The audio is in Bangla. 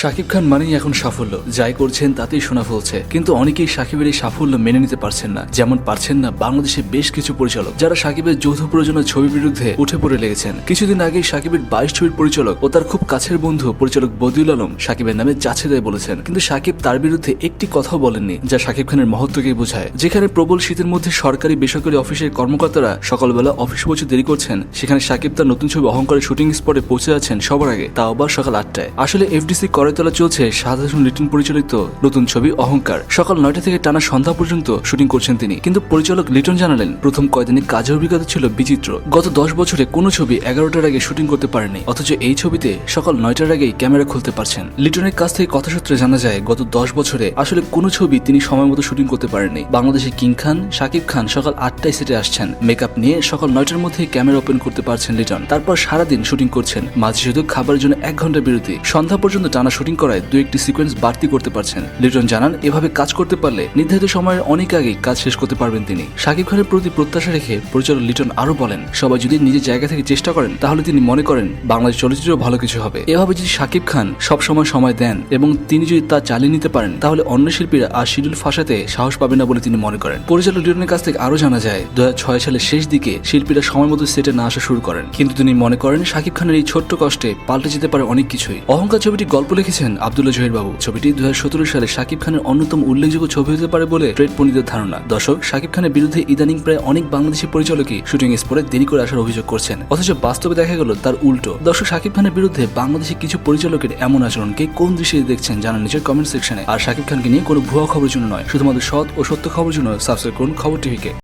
শাকিব খান মানেই এখন সাফল্য। যাই করছেন তাতেই শোনা ফলছে। কিন্তু অনেকেই শাকিবের এই সাফল্য মেনে নিতে পারছেন না। যেমন পারছেন না বাংলাদেশের বেশ কিছু পরিচালক, যারা শাকিবের যৌথ প্রযোজনা ছবির বিরুদ্ধে উঠে পড়ে লেগেছেন। কিছুদিন আগে শাকিবের বাইশ ছবির পরিচালক ও তার খুব কাছের বন্ধু পরিচালক বদিউল আলম শাকিবের নামে যাচ্ছে দেয় বলেছেন। কিন্তু শাকিব তার বিরুদ্ধে একটি কথাও বলেননি, যা শাকিব খানের মহত্বকে বোঝায়। যেখানে প্রবল শীতের মধ্যে সরকারি বেসরকারি অফিসের কর্মকর্তারা সকালবেলা অফিস পৌঁছে দেরি করছেন, সেখানে শাকিব তার নতুন ছবি অহংকারের শুটিং স্পটে পৌঁছে আছেন সবার আগে, তা আবার সকাল আটটায়। আসলে এফডিসি করতলা চলছে সাধারণ লিটন পরিচালিত নতুন ছবি অহংকার। সকাল নয়টা থেকে টানা সন্ধ্যা পর্যন্ত শুটিং করছেন তিনি। কিন্তু পরিচালক লিটন জানালেন, প্রথম কয়দিনে কাজের অভিজ্ঞতা ছিল বিচিত্র। গত দশ বছরে কোনো ছবি এগারোটার আগে শুটিং করতে পারেনি। অথচ এই ছবিতে সকাল নয়টার আগেই ক্যামেরা খুলতে পারছেন। লিটনের কাছ থেকে কথাসূত্রে জানা যায়, গত দশ বছরে আসলে কোনো ছবি তিনি সময় মতো শুটিং করতে পারেননি। বাংলাদেশে কিং খান, শাকিব খান সকাল আটটায় সেটে আসছেন। মেকআপ নিয়ে সকাল নয়টার মধ্যে ক্যামেরা ওপেন করতে পারছেন লিটন। তারপর সারাদিন শুটিং করছেন। মাঝে শুধু খাবারের জন্য এক ঘণ্টা বিরতি। সন্ধ্যা পর্যন্ত টানা শুটিং করায় দু একটি সিকোয়েন্স বাড়তি করতে পারছেন। লিটন জানান, এভাবে কাজ করতে পারলে নির্ধারিত সময়ের অনেক আগেই কাজ শেষ করতে পারবেন তিনি। শাকিব খানের প্রতি প্রত্যাশা রেখে পরিচালক লিটন আরও বলেন, সবাই যদি নিজের জায়গা থেকে চেষ্টা করেন, তাহলে তিনি মনে করেন বাংলাদেশ চলচ্চিত্র ভালো কিছু হবে। এভাবে যদি শাকিব খান সব সময় সময় দেন এবং তিনি যদি তা চালিয়ে নিতে পারেন, তাহলে অন্য শিল্পীরা আর শিডিউল ফাঁসাতে সাহস পাবে না বলে তিনি মনে করেন। পরিচালক লিটনের কাছ থেকে আরও জানা যায় দু সালের শেষ দিকে শিল্পীরা সময় মতো সেটে না আসা শুরু করেন। কিন্তু তিনি মনে করেন শাকিব খানের এই ছোট্ট কষ্টে পাল্টে যেতে পারে অনেক কিছুই। অহংকার ছবিটি গল্প লিখেছেন আব্দুল্লাহ জহির বাবু। ছবিটি দু হাজার সতেরো সালে শাকিব খানের অন্যতম উল্লেখযোগ্য ছবি হতে পারে বলে ট্রেড পণ্ডিতের ধারণা। দর্শক, শাকিব খানের বিরুদ্ধে ইদানিং প্রায় অনেক বাংলাদেশি পরিচালকই শুটিং স্পটে দেরি করে আসার অভিযোগ করছেন। অথচ বাস্তবে দেখা গেল তার উল্টো। দর্শক, শাকিব খানের বিরুদ্ধে বাংলাদেশি কিছু পরিচালকের এমন আচরণকে কোন দৃশ্যে দেখছেন জানান নিজের কমেন্ট সেকশনে। আর শাকিব খানকে নিয়ে কোনো ভুয়া খবরের জন্য নয়, শুধুমাত্র সৎ ও সত্য খবরের জন্য সাবস্ক্রাইব করুন খবর টিভিকে।